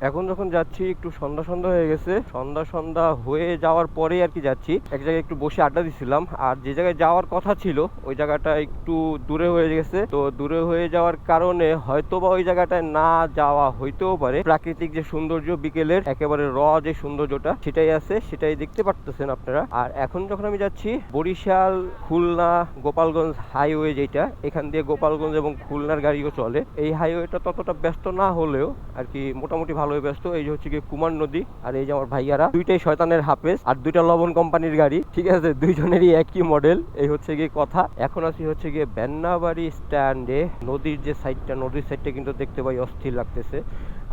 এখন যখন যাচ্ছি, একটু সন্ধ্যা সন্ধ্যা হয়ে গেছে। সন্ধ্যা সন্ধ্যা হয়ে যাওয়ার পরে আর কি যাচ্ছি। এক জায়গায় একটু বসে আড্ডা দিছিলাম। আর যে জায়গায় যাওয়ার কথা ছিল, ওই জায়গাটা একটু দূরে হয়ে গেছে। তো দূরে হয়ে যাওয়ার কারণে হয়তো বা ওই জায়গাটায় না যাওয়া হইতেও পারে। প্রাকৃতিক যে সৌন্দর্য বিকেলের, একেবারে র যে সৌন্দর্যটা, সেটাই আছে, সেটাই দেখতে পারতেছেন আপনারা। আর এখন যখন আমি যাচ্ছি, বরিশাল, খুলনা, গোপালগঞ্জ হাইওয়ে যেটা, এখান দিয়ে গোপালগঞ্জ এবং খুলনার গাড়িও চলে। এই হাইওয়েটা ততটা ব্যস্ত না হলেও আর কি মোটামুটি ভালোই ব্যস্ত। এই যে হচ্ছে কুমার নদী আর এই যে আমার ভাইয়ারা। দুইটাই শয়তানের হাফেজ আর দুইটা লবণ কোম্পানির গাড়ি, ঠিক আছে? দুইজনেরই একই মডেল এই হচ্ছে গিয়ে কথা। এখন আছি হচ্ছে গিয়ে বেন্নাবাড়ি স্ট্যান্ডে নদীর যে সাইডটা নদীর সাইডটা কিন্তু দেখতে পাই অস্থির লাগতেছে।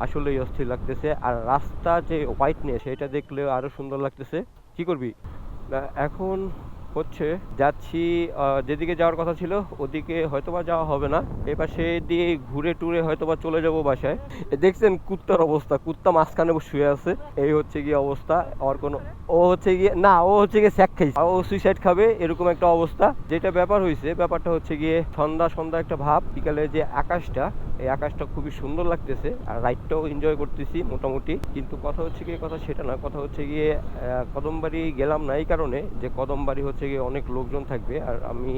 আসলেই অস্থির লাগতেছে। আর রাস্তা যে হোয়াইটনেস সেটা দেখলেও আরও সুন্দর লাগতেছে। কি করবি? এখন হচ্ছে, যাচ্ছি যেদিকে যাওয়ার কথা ছিল, ওদিকে হয়তোবা যাওয়া হবে না। এবার পাশে দিয়ে ঘুরে টুরে হয়তোবা চলে যাব বাসায়। দেখছেন কুত্তার অবস্থা, কুত্তা মাঝখানে শুয়ে আছে। এই হচ্ছে গিয়ে অবস্থা, আর কোনো, ও হচ্ছে গিয়ে, না, ও হচ্ছে গিয়ে স্যাক খাইছে। ও সুইসাইড খাবে, এরকম একটা অবস্থা। যেটা ব্যাপার হয়েছে ব্যাপারটা হচ্ছে গিয়ে সন্ধ্যা সন্ধ্যা একটা ভাব, বিকালে যে আকাশটা এই আকাশটা খুবই সুন্দর লাগতেছে আর রাইডটাও এনজয় করতেছি মোটামুটি। কিন্তু কথা হচ্ছে গিয়ে কথা সেটা না, কথা হচ্ছে গিয়ে কদমবাড়ি গেলাম না এই কারণে যে কদমবাড়ি হচ্ছে গিয়ে অনেক লোকজন থাকবে আর আমি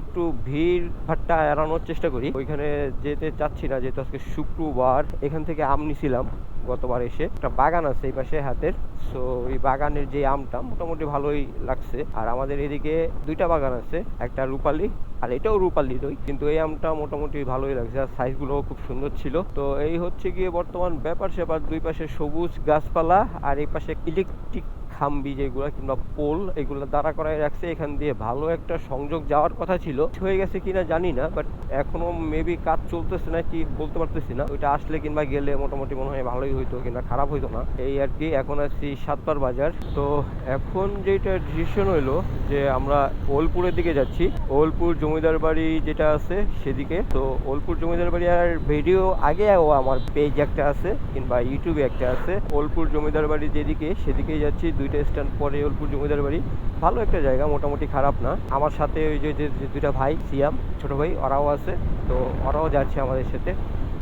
একটু ভিড় ভাট্টা এড়ানোর চেষ্টা করি। ওইখানে যেতে চাচ্ছি না, যেহেতু আজকে শুক্রবার, এখান থেকে আম নিছিলাম। গতবার এসে একটা বাগান আছে এই পাশে হাতের। সো এই বাগানের যে আমটা মোটামুটি ভালোই লাগছে। আর আমাদের এদিকে দুইটা বাগান আছে, একটা রূপালি আর এটাও রূপালি দই। কিন্তু এই আমটা মোটামুটি ভালোই লাগছে আর সাইজগুলোও খুব সুন্দর ছিল। তো এই হচ্ছে গিয়ে বর্তমান ব্যাপার স্যাপার দুই পাশে সবুজ গাছপালা আর এই পাশে ইলেকট্রিক খাম্বি যেগুলো কিংবা পোল এগুলো দাঁড়া করায় রাখছে, এখান দিয়ে ভালো একটা সংযোগ যাওয়ার কথা ছিল। হয়ে গেছে কিনা জানি না বাট এখনও মেবি কাজ চলতেছে না কি বলতে পারতেছি না। ওইটা আসলে কিংবা গেলে মোটামুটি মনে হয় ভালোই হইতো কিংবা খারাপ হইতো না। এই আর কি, এখন আছি সাতপার বাজার। তো এখন যেটা ডিসিশন হইল যে আমরা বোলপুরের দিকে যাচ্ছি ওলপুর জমিদার বাড়ি যেটা আছে সেদিকে। তো ওলপুর জমিদার বাড়ি আর ভিডিও আগে ও আমার পেজ একটা আছে কিংবা ইউটিউবে একটা আছে। ওলপুর জমিদার বাড়ি যেদিকে, সেদিকেই যাচ্ছি। দুইটা স্ট্যান্ড পরে ওলপুর জমিদার বাড়ি। ভালো একটা জায়গা, মোটামুটি খারাপ না। আমার সাথে ওই যে দুইটা ভাই, সিয়াম, ছোট ভাই, ওরাও আছে। তো ওরাও যাচ্ছে আমাদের সাথে।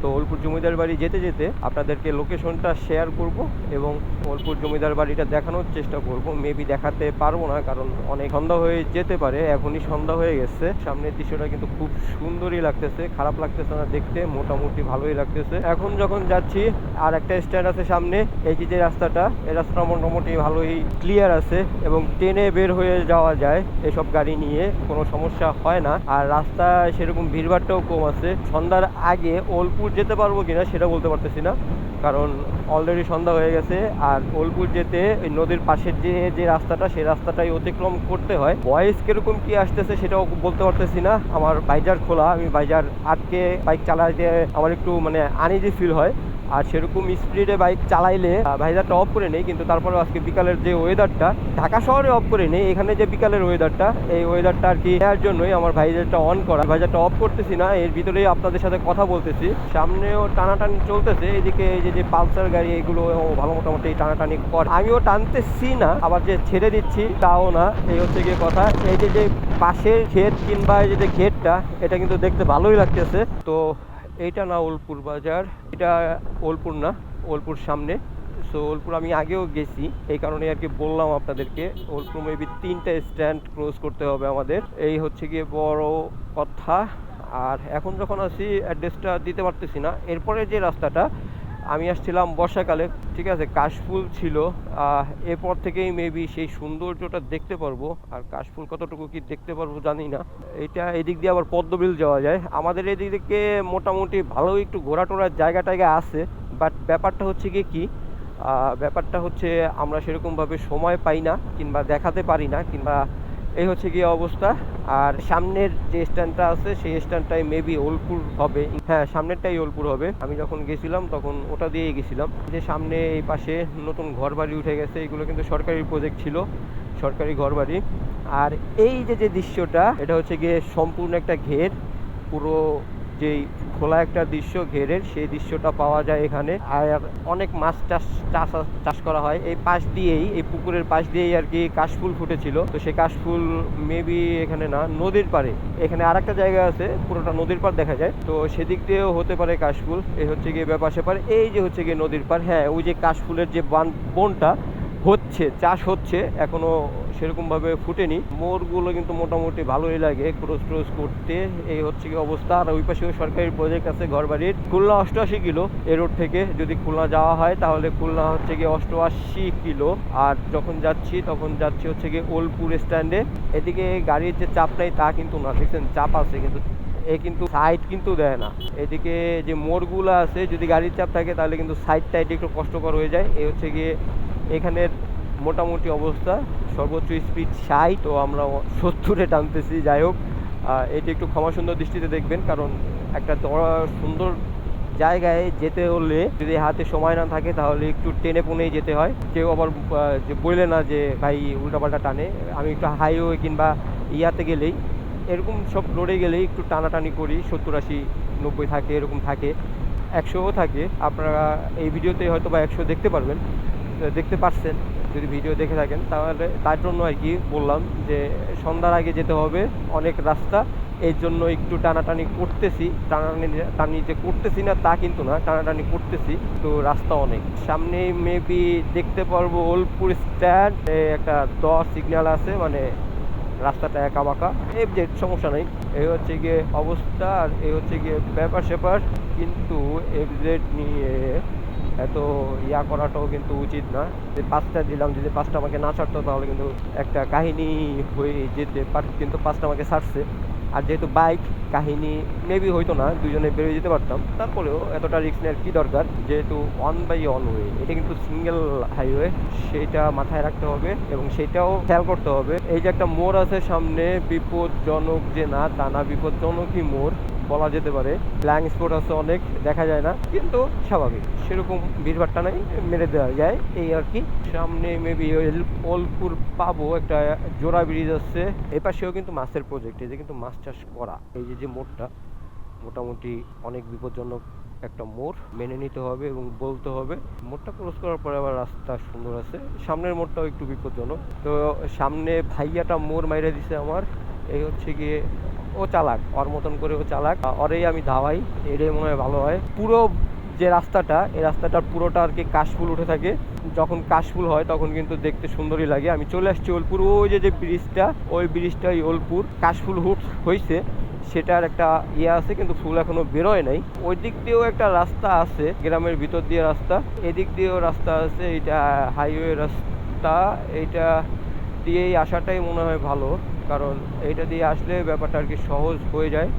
তো ওলপুর জমিদার বাড়ি যেতে যেতে আপনাদেরকে লোকেশনটা শেয়ার করব এবং ওলপুর জমিদার বাড়িটা দেখানোর চেষ্টা করব। মেবি দেখাতে পারব না, কারণ অনেক সন্ধ্যা হয়ে যেতে পারে, এখনই সন্ধ্যা হয়ে গেছে। সামনের দৃশ্যটা কিন্তু খুব সুন্দরই লাগতেছে, খারাপ লাগতেছে না দেখতে, মোটামুটি ভালোই লাগতেছে। এখন যখন যাচ্ছি, আর একটা স্ট্যান্ড আছে সামনে, এই যে যে রাস্তাটা, এই রাস্তাটা মোটামুটি ভালোই ক্লিয়ার আছে এবং ট্রেনে বের হয়ে যাওয়া যায় এসব গাড়ি নিয়ে, কোনো সমস্যা হয় না। আর রাস্তায় সেরকম ভিড়ভাড়টাও কম আছে। সন্ধ্যার আগে ওলপুর যেতে পারব কিনা সেটা বলতে পারতেছি না। কারণ অলরেডি সন্ধ্যা হয়ে গেছে আর ওলপুর যেতে ওই নদীর পাশের যে যে রাস্তাটা, সেই রাস্তাটাই অতিক্রম করতে হয়। বয়স কীরকম কি আসতেছে সেটাও বলতে পারতেছি না। আমার বাইজার খোলা, আমি বাইজার আটকে বাইক চালাতে আমার একটু মানে আনইজি ফিল হয়। আর সেরকম স্পিডে বাইক চালাইলে ভাইজারটা অফ করে নেই, কিন্তু তারপরে আজকে বিকালের যে ওয়েদারটা ঢাকা শহরে অফ করে নেই, এখানে যে বিকালের ওয়েদারটা এই ওয়েদারটা আর কি নেওয়ার জন্যই আমার ভাইজারটা অন করা। ভাইজারটা অফ করতেছি না, এর ভিতরেই আপনাদের সাথে কথা বলতেছি। সামনেও টানাটানি চলতেছে, এদিকে এই যে যে পালসার গাড়ি, এগুলো ভালো মোটামুটি টানাটানি করে। আমিও টানতেছি না, আবার যে ছেড়ে দিচ্ছি, তাও না, এই হচ্ছে গিয়ে কথা। এই যে যে পাশের ক্ষেত কিংবা এই যে ক্ষেতটা, এটা কিন্তু দেখতে ভালোই লাগতেছে। তো এইটা না ওলপুর বাজার, এটা ওলপুর না, ওলপুর সামনে। সো ওলপুর আমি আগেও গেছি, এই কারণে আর কি বললাম আপনাদেরকে, ওলপুর মেবি তিনটা স্ট্যান্ড ক্রস করতে হবে আমাদের। এই হচ্ছে গিয়ে বড় কথা। আর এখন যখন আসি অ্যাড্রেসটা দিতে পারতেছি না। এরপরে যে রাস্তাটা আমি আসছিলাম বর্ষাকালে, ঠিক আছে? কাশফুল ছিল। এরপর থেকেই মেবি সেই সৌন্দর্যটা দেখতে পারব। আর কাশফুল কতটুকু কি দেখতে পারব জানি না। এটা এদিক দিয়ে আবার পদ্মবিল যাওয়া যায়। আমাদের এদিক থেকে মোটামুটি ভালো একটু ঘোরা টোরার জায়গা টায়গা আছে। বাট ব্যাপারটা হচ্ছে গিয়ে কি? ব্যাপারটা হচ্ছে আমরা সেরকমভাবে সময় পাই না, কিংবা দেখাতে পারি না, কিংবা এই হচ্ছে গিয়ে অবস্থা। আর সামনের যে স্ট্যান্ডটা আছে, সেই স্ট্যান্ডটাই মেবি ওলপুর হবে। হ্যাঁ সামনেরটাই ওলপুর হবে। আমি যখন গেছিলাম, তখন ওটা দিয়েই গেছিলাম। যে সামনে এই পাশে নতুন ঘর বাড়ি উঠে গেছে, এগুলো কিন্তু সরকারি প্রজেক্ট ছিল, সরকারি ঘর বাড়ি আর এই যে যে দৃশ্যটা, এটা হচ্ছে গিয়ে সম্পূর্ণ একটা ঘের। পুরো যেই খোলা একটা দৃশ্য ঘেরের, সেই দৃশ্যটা পাওয়া যায় এখানে। আর অনেক মাছ চাষ চাষ চাষ করা হয়। এই পাশ দিয়েই, এই পুকুরের পাশ দিয়েই আর কি কাশফুল ফুটেছিল। তো সেই কাশফুল মেবি এখানে না, নদীর পাড়ে। এখানে আর একটা জায়গা আছে, পুরোটা নদীর পাড় দেখা যায়। তো সেদিক দিয়েও হতে পারে কাশফুল। এই হচ্ছে গিয়ে ব্যাপার সেপার এই যে হচ্ছে গিয়ে নদীর পাড় হ্যাঁ ওই যে কাশফুলের যে বান, বনটা হচ্ছে, চাষ হচ্ছে, এখনও সেরকমভাবে ফুটেনি। মোড়গুলো কিন্তু মোটামুটি ভালোই লাগে ক্রোজ ক্রোজ করতে। এই হচ্ছে কি অবস্থা। আর ওই পাশেও সরকারি প্রজেক্ট আছে ঘরবাড়ির। খুলনা অষ্টআশি কিলো এ রোড থেকে যদি খুলনা যাওয়া হয়, তাহলে খুলনা হচ্ছে গিয়ে অষ্টআশি কিলো। আর যখন যাচ্ছি, তখন যাচ্ছি হচ্ছে গিয়ে ওলপুর স্ট্যান্ডে এদিকে গাড়ির যে চাপ নাই তা কিন্তু না, দেখছেন? চাপ আছে কিন্তু, এ কিন্তু সাইড কিন্তু দেয় না। এদিকে যে মোড়গুলো আছে, যদি গাড়ির চাপ থাকে, তাহলে কিন্তু সাইড টাইড একটু কষ্টকর হয়ে যায়। এ হচ্ছে গিয়ে এখানের মোটামুটি অবস্থা, সর্বোচ্চ স্পিড ষাট তো আমরা সত্তরে টানতেছি, যাই হোক। এটি একটু ক্ষমা সুন্দর দৃষ্টিতে দেখবেন, কারণ একটা সুন্দর জায়গায় যেতে হলে যদি হাতে সময় না থাকে, তাহলে একটু টেনে পুনেই যেতে হয়। কেউ আবার যে বললে না যে, ভাই, উল্টাপাল্টা টানে। আমি একটু হাইওয়ে কিংবা ইয়াতে গেলেই, এরকম সব রোডে গেলেই একটু টানাটানি করি, সত্তর আশি, নব্বই থাকে, এরকম থাকে। একশোও থাকে। আপনারা এই ভিডিওতে হয়তো বা একশো দেখতে পারবেন। দেখতে পারছেন, যদি ভিডিও দেখে থাকেন, তাহলে তার জন্য আর কি বললাম যে, সন্ধ্যার আগে যেতে হবে অনেক রাস্তা, এর জন্য একটু টানাটানি করতেছি, টানাটানি টানি যে করতেছি না, তা কিন্তু না, টানাটানি করতেছি, তো রাস্তা অনেক। সামনে মেবি দেখতে পারব ওলপুর স্ট্যান্ড একটা দশ সিগন্যাল আছে মানে রাস্তাটা একা বাঁকা এই যে, সমস্যা নেই এই হচ্ছে গিয়ে অবস্থা, আর এই হচ্ছে গিয়ে ব্যাপার স্যাপার কিন্তু এফজেড নিয়ে এত ইয়া করাটাও কিন্তু উচিত না। যে পাঁচটা দিলাম, যদি পাঁচটা আমাকে না ছাড়তো তাহলে কিন্তু একটা কাহিনী হয়ে যেতে পারত কিন্তু পাঁচটা আমাকে ছাড়ছে। আর যেহেতু বাইক কাহিনী মেবি হইতো না, দুজনে বেরিয়ে যেতে পারতাম। তারপরেও এতটা রিস্ক নেওয়ার কী দরকার? যেহেতু অন বাই অন ওয়ে এটা কিন্তু সিঙ্গেল হাইওয়ে সেটা মাথায় রাখতে হবে এবং সেটাও খেয়াল করতে হবে। এই যে একটা মোড় আছে সামনে বিপদজনক যে না, তা না, বিপজ্জনকই মোড়। বলা যেতে পারে ব্ল্যাঙ্ক স্পট আছে অনেক, দেখা যায় না, কিন্তু স্বাভাবিক। সেরকম ভিড়ভাট্টা নাই, মেরে দেওয়া যায়, এই আর কি। সামনে মেবি ওলপুর পাবো, একটা জোড়া ব্রিজ আছে। এ পাশেও কিন্তু মাছের প্রজেক্ট এই যে কিন্তু মাছ চাষ করা। এই যে যে মোড়টা, মোটামুটি অনেক বিপজ্জনক একটা মোড়, মেনে নিতে হবে এবং বলতে হবে। মোড়টা ক্রস করার পরে আবার রাস্তা সুন্দর আছে। সামনের মোড়টাও একটু বিপজ্জনক। তো সামনে ভাইয়াটা মোড় মাইরে দিছে আমার। এই হচ্ছে গিয়ে ও চালাক, ওর মতন করে ও চালাক। ওরেই আমি ধাওয়াই, এটাই মনে হয় ভালো হয়। পুরো যে রাস্তাটা, এই রাস্তাটার পুরোটা আর কি কাশফুল উঠে থাকে। যখন কাশফুল হয়, তখন কিন্তু দেখতে সুন্দরই লাগে। আমি চলে আসছি ওলপুর, ওই যে যে ব্রিজটা, ওই ব্রিজটাই ওলপুর। কাশফুল হুট হয়েছে সেটার একটা ইয়ে আছে, কিন্তু ফুল এখনও বেরোয় নাই। ওই দিক দিয়েও একটা রাস্তা আছে, গ্রামের ভিতর দিয়ে রাস্তা। এদিক দিয়েও রাস্তা আছে, এটা হাইওয়ে রাস্তা। এইটা দিয়েই আসাটাই মনে হয় ভালো। কারণ এইটা দিয়ে আসলে ব্যাপারটা আর কি সহজ হয়ে যায়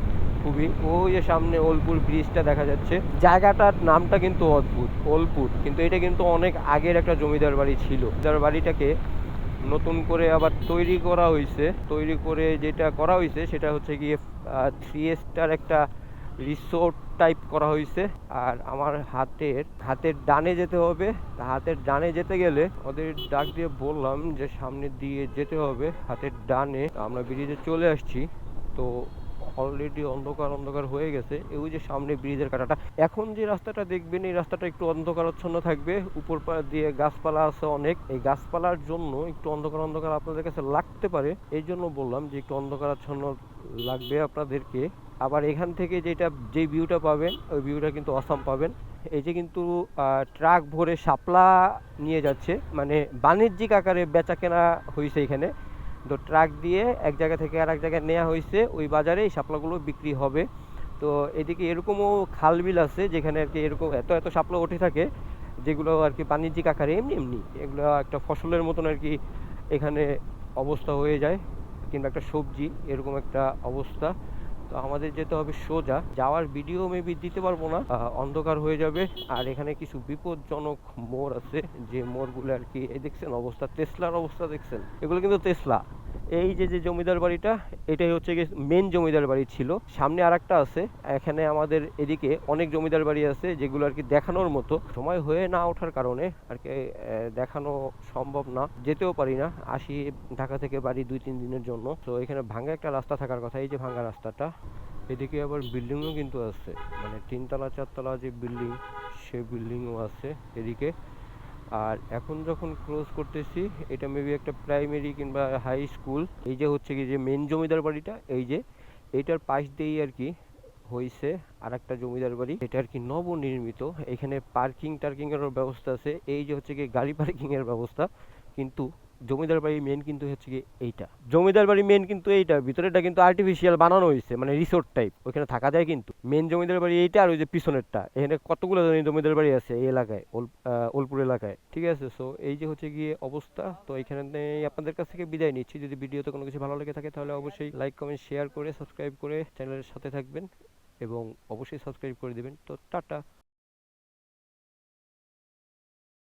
খুবই। ওই যে সামনে ওলপুর ব্রিজটা দেখা যাচ্ছে, জায়গাটার নামটা কিন্তু অদ্ভুত ওলপুর কিন্তু এটা কিন্তু অনেক আগের একটা জমিদার বাড়ি ছিল। যার বাড়িটাকে নতুন করে আবার তৈরি করা হয়েছে তৈরি করে যেটা করা হয়েছে সেটা হচ্ছে গিয়ে থ্রি স্টার একটা রিসোর্ট টাইপ করা হয়েছে। আর আমার হাতের হাতের ডানে যেতে হবে। হাতের ডানে যেতে গেলে ওদের ডাক দিয়ে বললাম যে সামনে দিয়ে যেতে হবে হাতের ডানে। আমরা ব্রিজে চলে আসছি। তো অলরেডি অন্ধকার অন্ধকার হয়ে গেছে। এই যে সামনে ব্রিজের কাটাটা। এখন যে রাস্তাটা দেখবেন, এই রাস্তাটা একটু অন্ধকারাচ্ছন্ন থাকবে। উপর দিয়ে গাছপালা আছে অনেক। এই গাছপালার জন্য একটু অন্ধকার অন্ধকার আপনাদের কাছে লাগতে পারে। এই জন্য বললাম যে একটু অন্ধকারাচ্ছন্ন লাগবে আপনাদেরকে। আবার এখান থেকে যেটা, যে ভিউটা পাবেন, ওই ভিউটা কিন্তু অসাম পাবেন। এই যে কিন্তু ট্রাক ভরে শাপলা নিয়ে যাচ্ছে। মানে বাণিজ্যিক আকারে বেচা কেনা হয়েছে এখানে। তো ট্রাক দিয়ে এক জায়গা থেকে আরেক জায়গায় নেওয়া হয়েছে, ওই বাজারে এই শাপলাগুলো বিক্রি হবে। তো এদিকে এরকমও খাল বিল আছে, যেখানে আর কি এরকম এত এত শাপলা উঠে থাকে, যেগুলো আর কি বাণিজ্যিক আকারে এমনি এমনি, এগুলো একটা ফসলের মতন আর কি এখানে অবস্থা হয়ে যায়, কিংবা একটা সবজি, এরকম একটা অবস্থা। তো আমাদের যেতে হবে সোজা। যাওয়ার ভিডিও মেবি দিতে পারব না। অন্ধকার হয়ে যাবে। আর এখানে কিছু বিপজ্জনক মোড় আছে। যে মোড়গুলো আর কি দেখছেন অবস্থা? তেসলার অবস্থা দেখছেন? এগুলো কিন্তু তেসলা। এই যে যে জমিদার বাড়িটা, এটাই হচ্ছে গিয়ে মেন জমিদার বাড়ি ছিল। সামনে আর একটা আছে, এখানে আমাদের এদিকে অনেক জমিদার বাড়ি আছে, যেগুলো আর কি দেখানোর মতো। সময় হয়ে না ওঠার কারণে আর কি দেখানো সম্ভব না, যেতেও পারি না। আসি ঢাকা থেকে বাড়ি দুই, তিন দিনের জন্য। তো এখানে ভাঙ্গা একটা রাস্তা থাকার কথা, এই যে ভাঙ্গা রাস্তাটা। এদিকে আবার বিল্ডিংও কিন্তু আছে। মানে তিনতলা, চারতলা যে বিল্ডিং, সে বিল্ডিংও আছে এদিকে। আর এখন যখন ক্লোজ করতেছি, এটা মেবি একটা প্রাইমারি কিংবা হাই স্কুল এই যে হচ্ছে কি যে মেন জমিদার বাড়িটা, এই যে এইটার পাশ দিয়েই আর কি হয়েছে আর একটা জমিদার বাড়ি। এটা আর কি নবনির্মিত, এখানে পার্কিং টার্কিংয়েরও ব্যবস্থা আছে, এই যে হচ্ছে কি গাড়ি পার্কিংয়ের ব্যবস্থা, কিন্তু জমিদার বাড়ি মেন কিন্তু হচ্ছে কি এইটা। জমিদার বাড়ি মেন কিন্তু এইটা ভিতরেটা কিন্তু আর্টিফিশিয়াল বানানো হয়েছে মানে রিসোর্ট টাইপ ওখানে থাকা যায় কিন্তু। মেন জমিদার বাড়ি এইটা আর ওই যে পিছনেরটা, এখানে কতগুলো জমিদার বাড়ি আছে এই এলাকায় ওলপুর এলাকায়, ঠিক আছে? সো এই যে হচ্ছে গিয়ে অবস্থা, তো এখানে আপনাদের কাছ থেকে বিদায় নিচ্ছি। যদি ভিডিওতে কোনো কিছু ভালো লেগে থাকে, তাহলে অবশ্যই লাইক কমেন্ট শেয়ার করে সাবস্ক্রাইব করে চ্যানেলের সাথে থাকবেন এবং অবশ্যই সাবস্ক্রাইব করে দিবেন। তো টাটা।